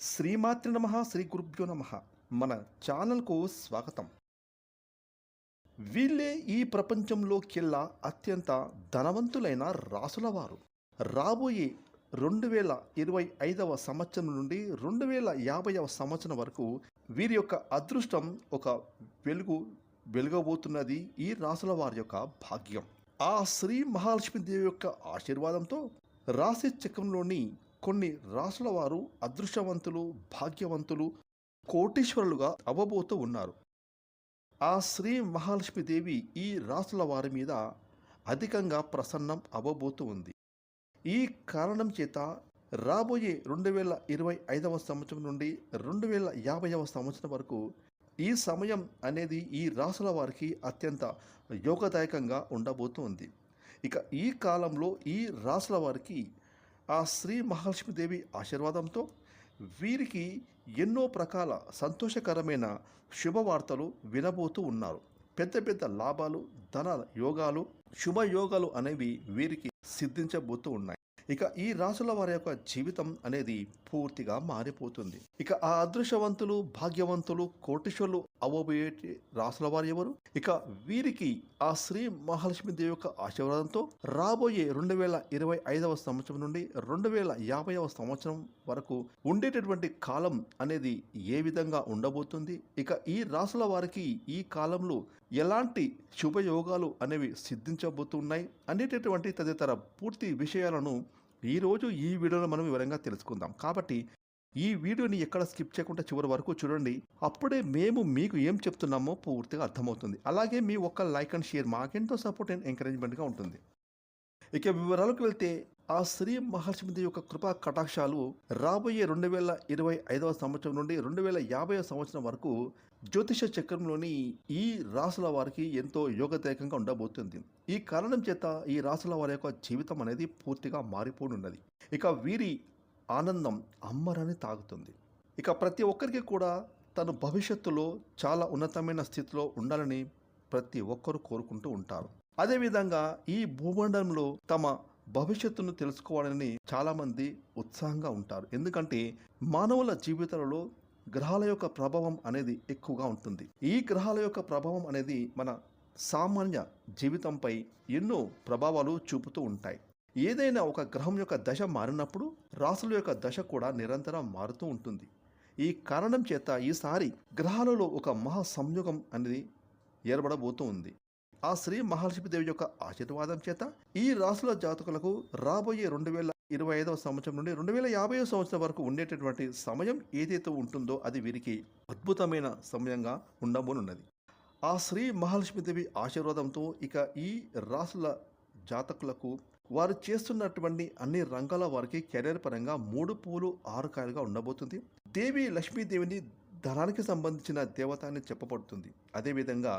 శ్రీమాత్రి నమ శ్రీ గురుభ్యో నమ. మన ఛానల్కు స్వాగతం. వీళ్ళే ఈ ప్రపంచంలోకెల్లా అత్యంత ధనవంతులైన రాసుల వారు రాబోయే రెండు వేల ఇరవై ఐదవ సంవత్సరం నుండి రెండు వేల యాభైవ సంవత్సరం వరకు వీరి యొక్క అదృష్టం ఒక వెలుగు వెలుగబోతున్నది ఈ రాసుల వారి యొక్క భాగ్యం. ఆ శ్రీ మహాలక్ష్మీదేవి యొక్క ఆశీర్వాదంతో రాశి చక్రంలోని కొన్ని రాసుల వారు అదృష్టవంతులు భాగ్యవంతులు కోటీశ్వరులుగా అవ్వబోతూ ఉన్నారు. ఆ శ్రీ మహాలక్ష్మీదేవి ఈ రాసుల వారి మీద అధికంగా ప్రసన్నం అవ్వబోతూ ఉంది. ఈ కారణం చేత రాబోయే రెండు వేల ఇరవై ఐదవ సంవత్సరం నుండి రెండు వేల యాభైవ సంవత్సరం వరకు ఈ సమయం అనేది ఈ రాసుల వారికి అత్యంత యోగదాయకంగా ఉండబోతుంది ఇక ఈ కాలంలో ఈ రాసుల వారికి ఆ శ్రీ మహాలక్ష్మీదేవి ఆశీర్వాదంతో వీరికి ఎన్నో ప్రకాల సంతోషకరమైన శుభవార్తలు వినబోతూ ఉన్నారు. పెద్ద పెద్ద లాభాలు ధన యోగాలు శుభయోగాలు అనేవి వీరికి సిద్ధించబోతూ ఉన్నాయి. ఇక ఈ రాసుల వారి యొక్క జీవితం అనేది పూర్తిగా మారిపోతుంది. ఇక ఆ అదృశ్యవంతులు భాగ్యవంతులు కోటిశులు అవ్వబోయేటి రాసుల వారు ఎవరు? ఇక వీరికి ఆ శ్రీ మహాలక్ష్మీదేవి యొక్క ఆశీర్వాదంతో రాబోయే రెండు వేల ఇరవై ఐదవ సంవత్సరం నుండి రెండు వేల యాభైవ సంవత్సరం వరకు ఉండేటటువంటి కాలం అనేది ఏ విధంగా ఉండబోతుంది? ఇక ఈ రాసుల వారికి ఈ కాలంలో ఎలాంటి శుభయోగాలు అనేవి సిద్ధించబోతున్నాయి అనేటటువంటి తదితర పూర్తి విషయాలను ఈరోజు ఈ వీడియోలో మనం వివరంగా తెలుసుకుందాం. కాబట్టి ఈ వీడియోని ఎక్కడ స్కిప్ చేయకుండా చివరి వరకు చూడండి. అప్పుడే మేము మీకు ఏం చెప్తున్నామో పూర్తిగా అర్థమవుతుంది. అలాగే మీ ఒక్క లైక్ అండ్ షేర్ మాకెంతో సపోర్ట్ అండ్ ఎంకరేజ్మెంట్గా ఉంటుంది. ఇక వివరాలకు వెళ్తే ఆ శ్రీ మహాలక్ష్మీదేవి యొక్క కృపా కటాక్షాలు రాబోయే రెండు వేల ఇరవై ఐదవ సంవత్సరం నుండి రెండు వేల యాభై సంవత్సరం వరకు జ్యోతిష చక్రంలోని ఈ రాసుల వారికి ఎంతో యోగదాయకంగా ఉండబోతుంది. ఈ కారణం చేత ఈ రాసుల వారి యొక్క జీవితం అనేది పూర్తిగా మారిపోనున్నది. ఇక వీరి ఆనందం అమ్మరాని తాగుతుంది. ఇక ప్రతి ఒక్కరికి కూడా తను భవిష్యత్తులో చాలా ఉన్నతమైన స్థితిలో ఉండాలని ప్రతి ఒక్కరూ కోరుకుంటూ ఉంటారు. అదేవిధంగా ఈ భూమండలంలో తమ భవిష్యత్తును తెలుసుకోవాలని చాలామంది ఉత్సాహంగా ఉంటారు. ఎందుకంటే మానవుల జీవితాలలో గ్రహాల యొక్క ప్రభావం అనేది ఎక్కువగా ఉంటుంది. ఈ గ్రహాల యొక్క ప్రభావం అనేది మన సామాన్య జీవితంపై ఎన్నో ప్రభావాలు చూపుతూ ఉంటాయి. ఏదైనా ఒక గ్రహం యొక్క దశ మారినప్పుడు రాసుల యొక్క దశ కూడా నిరంతరం మారుతూ ఉంటుంది. ఈ కారణం చేత ఈసారి గ్రహాలలో ఒక మహా సంయోగం అనేది ఏర్పడబోతూ ఉంది. ఆ శ్రీ మహాలక్ష్మీదేవి యొక్క ఆశీర్వాదం చేత ఈ రాసుల జాతకులకు రాబోయే రెండు వేల ఇరవై ఐదవ సంవత్సరం నుండి రెండు వేల యాభై సంవత్సరం వరకు ఉండేటటువంటి సమయం ఏదైతే ఉంటుందో అది వీరికి అద్భుతమైన సమయంగా ఉండబోనున్నది. ఆ శ్రీ మహాలక్ష్మీదేవి ఆశీర్వాదంతో ఇక ఈ రాసుల జాతకులకు వారు చేస్తున్నటువంటి అన్ని రంగాల వారికి కెరీర్ పరంగా మూడు పూలు ఆరు కాయలుగా ఉండబోతుంది. దేవి లక్ష్మీదేవిని ధనానికి సంబంధించిన దేవత అని చెప్పబడుతుంది. అదేవిధంగా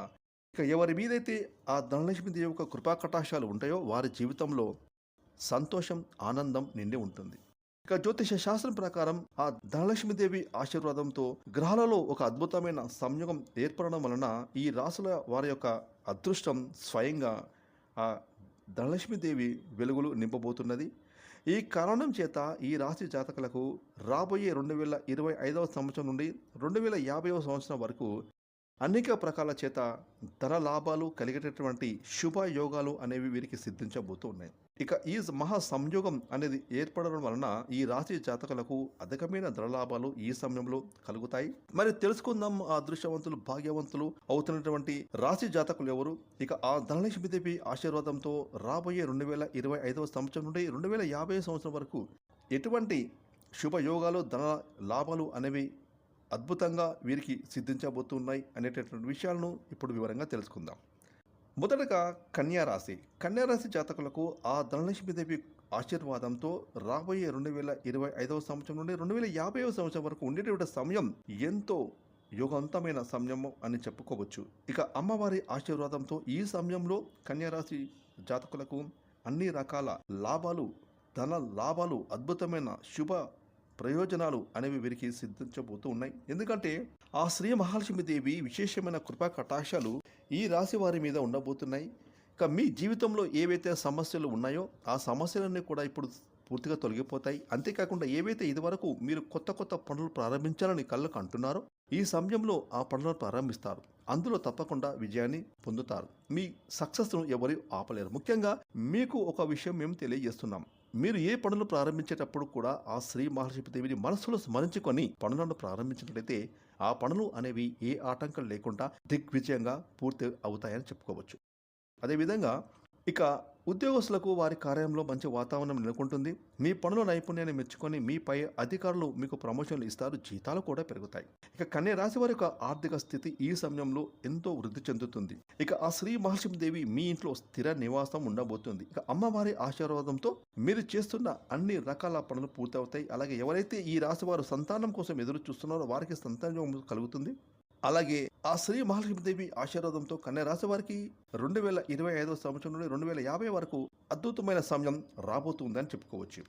ఇక ఎవరి మీదైతే ఆ ధనలక్ష్మీదేవి యొక్క కృపా కటాక్షాలు ఉంటాయో వారి జీవితంలో సంతోషం ఆనందం నిండి ఉంటుంది. ఇక జ్యోతిష శాస్త్రం ప్రకారం ఆ ధనలక్ష్మీదేవి ఆశీర్వాదంతో గ్రహాలలో ఒక అద్భుతమైన సంయోగం ఏర్పడడం వలన ఈ రాసుల వారి యొక్క అదృష్టం స్వయంగా ఆ ధనలక్ష్మీదేవి వెలుగులు నింపబోతున్నది. ఈ కారణం చేత ఈ రాశి జాతకులకు రాబోయే రెండు వేల ఇరవై ఐదవ సంవత్సరం నుండి రెండు వేల యాభైవ సంవత్సరం వరకు అనేక ప్రకారాల చేత ధన లాభాలు కలిగేటటువంటి శుభయోగాలు అనేవి వీరికి సిద్ధించబోతూ ఉన్నాయి. ఇక ఈ మహా సంయోగం అనేది ఏర్పడడం వలన ఈ రాశి జాతకులకు అధికమైన ధన లాభాలు ఈ సమయంలో కలుగుతాయి. మరి తెలుసుకుందాం ఆ అదృష్టవంతులు భాగ్యవంతులు అవుతున్నటువంటి రాశి జాతకులు ఎవరు? ఇక ఆ ధనలక్ష్మీదేవి ఆశీర్వాదంతో రాబోయే రెండు వేల ఇరవై ఐదవ సంవత్సరం నుండి రెండు వేల యాభై సంవత్సరం వరకు ఎటువంటి శుభయోగాలు ధన లాభాలు అనేవి అద్భుతంగా వీరికి సిద్ధించబోతున్నాయి అనేటటువంటి విషయాలను ఇప్పుడు వివరంగా తెలుసుకుందాం. మొదటగా కన్యారాశి కన్యారాశి జాతకులకు ఆ ధనలక్ష్మీదేవి ఆశీర్వాదంతో రాబోయే రెండు వేల ఇరవై ఐదవ సంవత్సరం నుండి రెండు వేల యాభైవ సంవత్సరం వరకు ఉండేటువంటి సమయం ఎంతో యుగంతమైన సమయము అని చెప్పుకోవచ్చు. ఇక అమ్మవారి ఆశీర్వాదంతో ఈ సమయంలో కన్యారాశి జాతకులకు అన్ని రకాల లాభాలు ధన లాభాలు అద్భుతమైన శుభ ప్రయోజనాలు అనేవి వీరికి సిద్ధించబోతూ ఉన్నాయి. ఎందుకంటే ఆ శ్రీ మహాలక్ష్మీదేవి విశేషమైన కృపా కటాక్షాలు ఈ రాశి వారి మీద ఉండబోతున్నాయి. ఇక మీ జీవితంలో ఏవైతే సమస్యలు ఉన్నాయో ఆ సమస్యలన్నీ కూడా ఇప్పుడు పూర్తిగా తొలగిపోతాయి. అంతేకాకుండా ఏవైతే ఇదివరకు మీరు కొత్త కొత్త పనులు ప్రారంభించాలని కళ్ళకు అంటున్నారో ఈ సమయంలో ఆ పనులను ప్రారంభిస్తారు. అందులో తప్పకుండా విజయాన్ని పొందుతారు. మీ సక్సెస్ను ఎవరు ఆపలేరు. ముఖ్యంగా మీకు ఒక విషయం మేము తెలియజేస్తున్నాం. మీరు ఏ పనులు ప్రారంభించేటప్పుడు కూడా ఆ శ్రీ మహర్షి దేవిని మనసులో స్మరించుకొని పనులను ప్రారంభించినట్లయితే ఆ పనులు అనేవి ఏ ఆటంకం లేకుండా దిగ్విజయంగా పూర్తి అవుతాయని చెప్పుకోవచ్చు. అదేవిధంగా ఇక ఉద్యోగస్తులకు వారి కార్యంలో మంచి వాతావరణం నెలకొంటుంది. మీ పనుల నైపుణ్యాన్ని మెచ్చుకొని మీ పై అధికారులు మీకు ప్రమోషన్లు ఇస్తారు. జీతాలు కూడా పెరుగుతాయి. ఇక కన్య రాశి వారి యొక్క ఆర్థిక స్థితి ఈ సమయంలో ఎంతో వృద్ధి చెందుతుంది. ఇక ఆ శ్రీ మహాలక్ష్మీదేవి మీ ఇంట్లో స్థిర నివాసం ఉండబోతుంది. ఇక అమ్మవారి ఆశీర్వాదంతో మీరు చేస్తున్న అన్ని రకాల పనులు పూర్తవుతాయి. అలాగే ఎవరైతే ఈ రాశి వారు సంతానం కోసం ఎదురు చూస్తున్నారో వారికి సంతానం కలుగుతుంది. అలాగే ఆ శ్రీ మహాలక్ష్మీదేవి ఆశీర్వాదంతో కన్య రాశి వారికి రెండు వేల ఇరవై ఐదవ సంవత్సరం నుండి రెండు వేల యాభై వరకు అద్భుతమైన సమయం రాబోతుందని చెప్పుకోవచ్చు.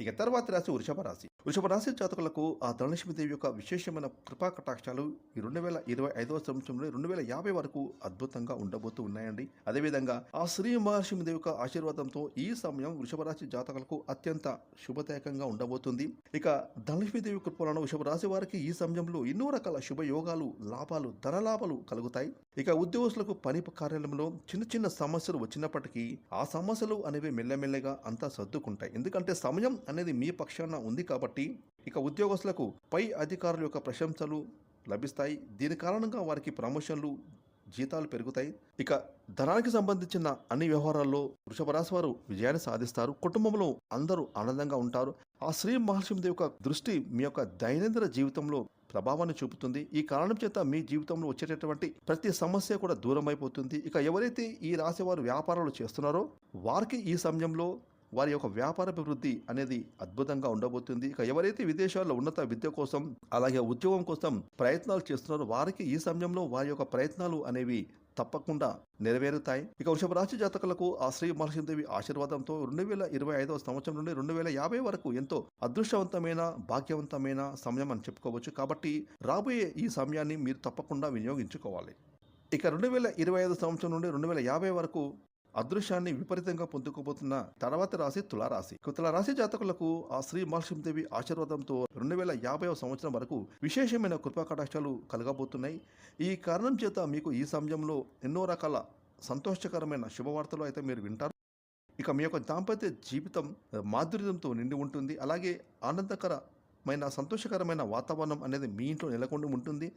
ఇక తర్వాత రాశి వృషభ రాశి. వృషభ రాశి జాతకులకు ఆ ధనలక్ష్మీదేవి యొక్క విశేషమైన కృపా కటాక్షాలు ఈ రెండు వేల ఇరవై ఐదవ సంవత్సరంలో రెండు వేల యాభై వరకు అద్భుతంగా ఉండబోతూ ఉన్నాయండి. అదేవిధంగా ఆ శ్రీ మహాలక్ష్మీదేవి యొక్క ఆశీర్వాదంతో ఈ సమయం వృషభ రాశి జాతకులకు అత్యంత శుభదాయకంగా ఉండబోతుంది. ఇక ధనలక్ష్మీదేవి కృపలను వృషభ రాశి వారికి ఈ సమయంలో ఎన్నో రకాల శుభయోగాలు లాభాలు ధనలాభాలు కలుగుతాయి. ఇక ఉద్యోగస్తులకు పని కార్యాలయంలో చిన్న చిన్న సమస్యలు వచ్చినప్పటికీ ఆ సమస్యలు అనేవి మెల్లమెల్లగా అంతా సర్దుకుంటాయి. ఎందుకంటే సమయం అనేది మీ పక్షాన ఉంది కాబట్టి కాబట్టి ఇక ఉద్యోగస్తులకు పై అధికారుల యొక్క ప్రశంసలు లభిస్తాయి. దీని కారణంగా వారికి ప్రమోషన్లు జీతాలు పెరుగుతాయి. ఇక ధనానికి సంబంధించిన అన్ని వ్యవహారాల్లో వృషభ రాశి వారు విజయాన్ని సాధిస్తారు. కుటుంబంలో అందరూ ఆనందంగా ఉంటారు. ఆ శ్రీ మహాలక్ష్మీదేవి యొక్క దృష్టి మీ యొక్క దైనందిన జీవితంలో ప్రభావాన్ని చూపుతుంది. ఈ కారణం చేత మీ జీవితంలో వచ్చేటటువంటి ప్రతి సమస్య కూడా దూరం అయిపోతుంది ఇక ఎవరైతే ఈ రాశి వారు వ్యాపారాలు చేస్తున్నారో వారికి ఈ సమయంలో వారి యొక్క వ్యాపార అభివృద్ధి అనేది అద్భుతంగా ఉండబోతుంది. ఇక ఎవరైతే విదేశాల్లో ఉన్నత విద్య కోసం అలాగే ఉద్యోగం కోసం ప్రయత్నాలు చేస్తున్నారో వారికి ఈ సమయంలో వారి యొక్క ప్రయత్నాలు అనేవి తప్పకుండా నెరవేరుతాయి. ఇక వృషభ రాశి జాతకులకు ఆ శ్రీ మహర్షిదేవి ఆశీర్వాదంతో రెండు వేల ఇరవై ఐదవ సంవత్సరం నుండి రెండు వేల యాభై వరకు ఎంతో అదృష్టవంతమైన భాగ్యవంతమైన సమయం అని చెప్పుకోవచ్చు. కాబట్టి రాబోయే ఈ సమయాన్ని మీరు తప్పకుండా వినియోగించుకోవాలి. ఇక రెండు వేల ఇరవై ఐదు సంవత్సరం నుండి రెండు వేల యాభై వరకు అదృశ్యాన్ని విపరీతంగా పొందుకోబోతున్న తర్వాత రాశి తులారాశి. తులారాశి జాతకులకు ఆ శ్రీ మహాలక్ష్మీదేవి ఆశీర్వాదంతో రెండు వేల యాభైవ సంవత్సరం వరకు విశేషమైన కృపాకటాక్షాలు కలగబోతున్నాయి. ఈ కారణం చేత మీకు ఈ సమయంలో ఎన్నో రకాల సంతోషకరమైన శుభవార్తలు అయితే మీరు వింటారు. ఇక మీ యొక్క దాంపత్య జీవితం మాధుర్యంతో నిండి ఉంటుంది. అలాగే ఆనందకరమైన సంతోషకరమైన వాతావరణం అనేది మీ ఇంట్లో నెలకొని ఉంటుంది.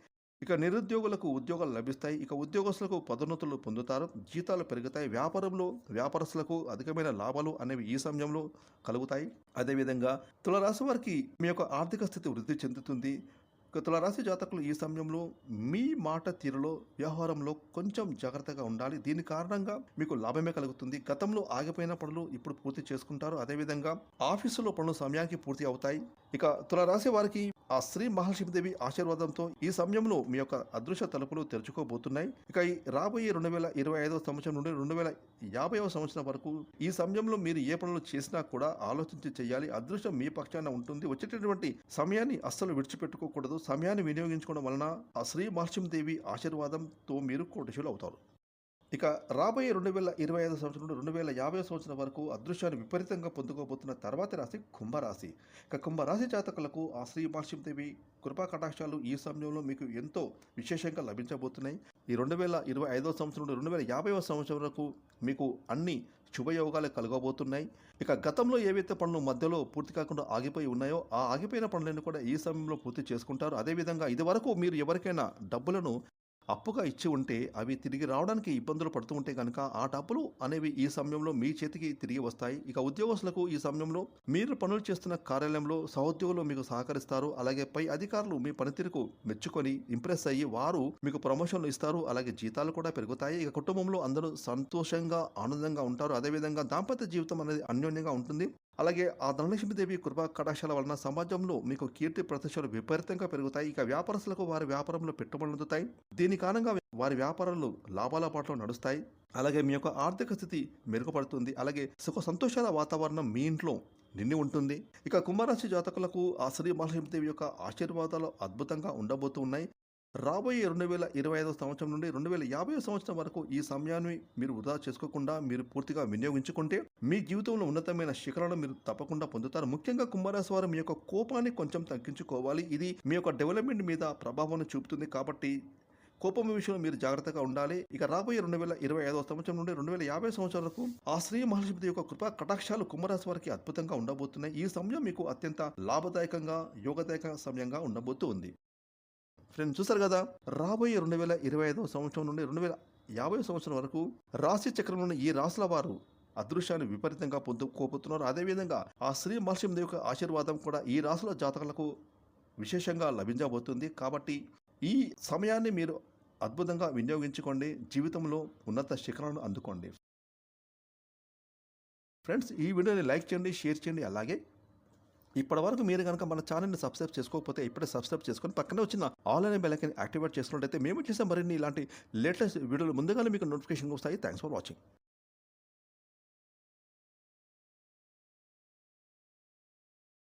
ఇక నిరుద్యోగులకు ఉద్యోగాలు లభిస్తాయి. ఇక ఉద్యోగస్తులకు పదోన్నతులు పొందుతారు. జీతాలు పెరుగుతాయి. వ్యాపారంలో వ్యాపారస్తులకు అధికమైన లాభాలు అనేవి ఈ సమయంలో కలుగుతాయి. అదేవిధంగా తులరాశి వారికి మీ యొక్క ఆర్థిక స్థితి వృద్ధి చెందుతుంది. ఇక తులరాశి జాతకులు ఈ సమయంలో మీ మాట తీరులో వ్యవహారంలో కొంచెం జాగ్రత్తగా ఉండాలి. దీని కారణంగా మీకు లాభమే కలుగుతుంది. గతంలో ఆగిపోయిన పనులు ఇప్పుడు పూర్తి చేసుకుంటారు. అదేవిధంగా ఆఫీసులో పనులు సమయానికి పూర్తి అవుతాయి. ఇక తులరాశి వారికి ఆ శ్రీ మహాలక్ష్మీదేవి ఆశీర్వాదంతో ఈ సమయంలో మీ యొక్క అదృశ్య తలుపులు తెరుచుకోబోతున్నాయి. ఇక ఈ రాబోయే రెండు వేల ఇరవై ఐదవ సంవత్సరం నుండి రెండు వేల యాభైవ సంవత్సరం వరకు ఈ సమయంలో మీరు ఏ పనులు చేసినా కూడా ఆలోచించి చేయాలి. అదృష్టం మీ పక్షాన ఉంటుంది. వచ్చేటటువంటి సమయాన్ని అస్సలు విడిచిపెట్టుకోకూడదు. సమయాన్ని వినియోగించుకోవడం వలన ఆ శ్రీ మహాలక్ష్మీదేవి ఆశీర్వాదంతో మీరు కోటశులు అవుతారు ఇక రాబోయే రెండు వేల ఇరవై ఐదు సంవత్సరం నుండి రెండు వేల యాభై సంవత్సరం వరకు అదృశ్యాన్ని విపరీతంగా పొందుకోబోతున్న తర్వాతి రాశి కుంభరాశి. ఇక కుంభరాశి జాతకులకు ఆ శ్రీ మహాలక్ష్మీదేవి కృపా కటాక్షాలు ఈ సమయంలో మీకు ఎంతో విశేషంగా లభించబోతున్నాయి. ఈ రెండు వేల ఇరవై ఐదో సంవత్సరం నుండి రెండు వేల యాభైవ సంవత్సరం వరకు మీకు అన్ని శుభయోగాలు కలగబోతున్నాయి. ఇక గతంలో ఏవైతే పనులు మధ్యలో పూర్తి కాకుండా ఆగిపోయి ఉన్నాయో ఆ ఆగిపోయిన పనులను కూడా ఈ సమయంలో పూర్తి చేసుకుంటారు. అదేవిధంగా ఇదివరకు మీరు ఎవరికైనా డబ్బులను అప్పుగా ఇచ్చి ఉంటే అవి తిరిగి రావడానికి ఇబ్బందులు పడుతూ ఉంటే కనుక ఆ డబ్బులు అనేవి ఈ సమయంలో మీ చేతికి తిరిగి వస్తాయి. ఇక ఉద్యోగస్తులకు ఈ సమయంలో మీరు పనులు చేస్తున్న కార్యాలయంలో సహోద్యోగులు మీకు సహకరిస్తారు. అలాగే పై అధికారులు మీ పనితీరుకు మెచ్చుకొని ఇంప్రెస్ అయ్యి వారు మీకు ప్రమోషన్లు ఇస్తారు. అలాగే జీతాలు కూడా పెరుగుతాయి. ఇక కుటుంబంలో అందరూ సంతోషంగా ఆనందంగా ఉంటారు. అదేవిధంగా దాంపత్య జీవితం అనేది అన్యోన్యంగా ఉంటుంది. అలాగే ఆ ధనలక్ష్మీదేవి కృపా కటాక్షాల వలన సమాజంలో మీకు కీర్తి ప్రతిష్టలు విపరీతంగా పెరుగుతాయి. ఇక వ్యాపారస్తులకు వారి వ్యాపారంలో పెట్టుబడులు అందుతాయి. దీని కారణంగా వారి వ్యాపారాలు లాభాల పాటలో నడుస్తాయి. అలాగే మీ యొక్క ఆర్థిక స్థితి మెరుగుపడుతుంది. అలాగే సుఖ సంతోషాల వాతావరణం మీ ఇంట్లో నిండి ఉంటుంది. ఇక కుంభరాశి జాతకులకు ఆ శ్రీ మహాలక్ష్మీదేవి యొక్క ఆశీర్వాదాలు అద్భుతంగా ఉండబోతున్నాయి. రాబోయే రెండు వేల ఇరవై ఐదో సంవత్సరం నుండి రెండు వేల యాభై సంవత్సరం వరకు ఈ సమయాన్ని మీరు వృధా చేసుకోకుండా మీరు పూర్తిగా వినియోగించుకుంటే మీ జీవితంలో ఉన్నతమైన శిఖరాలను మీరు తప్పకుండా పొందుతారు. ముఖ్యంగా కుంభరాశి వారు మీ యొక్క కోపాన్ని కొంచెం తగ్గించుకోవాలి. ఇది మీ యొక్క డెవలప్మెంట్ మీద ప్రభావాన్ని చూపుతుంది కాబట్టి కోపం విషయంలో మీరు జాగ్రత్తగా ఉండాలి. ఇక రాబోయే రెండు వేల ఇరవై ఐదవ సంవత్సరం నుండి రెండు వేల యాభై సంవత్సరాలకు వరకు ఆ శ్రీ మహాలక్ష్మి యొక్క కృపా కటాక్షాలు కుంభరాశి వారికి అద్భుతంగా ఉండబోతున్నాయి. ఈ సమయం మీకు అత్యంత లాభదాయకంగా యోగదాయక సమయంగా ఉండబోతూ ఉంది. ఫ్రెండ్స్ చూసారు కదా రాబోయే రెండు వేల ఇరవై ఐదవ సంవత్సరం నుండి రెండు వేల యాభై సంవత్సరం వరకు రాశి చక్రంలోని ఈ రాశుల వారు అదృశ్యాన్ని విపరీతంగా పొందుకోబోతున్నారు అదేవిధంగా ఆ శ్రీ మహర్షిం యొక్క ఆశీర్వాదం కూడా ఈ రాశుల జాతకులకు విశేషంగా లభించబోతుంది. కాబట్టి ఈ సమయాన్ని మీరు అద్భుతంగా వినియోగించుకోండి. జీవితంలో ఉన్నత శిఖరాలను అందుకోండి. ఫ్రెండ్స్ ఈ వీడియోని లైక్ చేయండి షేర్ చేయండి. అలాగే ఇప్పటివరకు మీరు కనుక మన ఛానల్ని సబ్స్క్రైబ్ చేసుకోకపోతే ఇప్పుడే సబ్స్క్రైబ్ చేసుకొని పక్కనే వచ్చిన ఆన్లైన్ బెల్లైకన్ యాక్టివేట్ చేసుకున్నట్టయితే మేము చేసే మరిన్ని ఇలాంటి లేటెస్ట్ వీడియోలు ముందుగానే మీకు నోటిఫికేషన్ వస్తాయి. Thanks for watching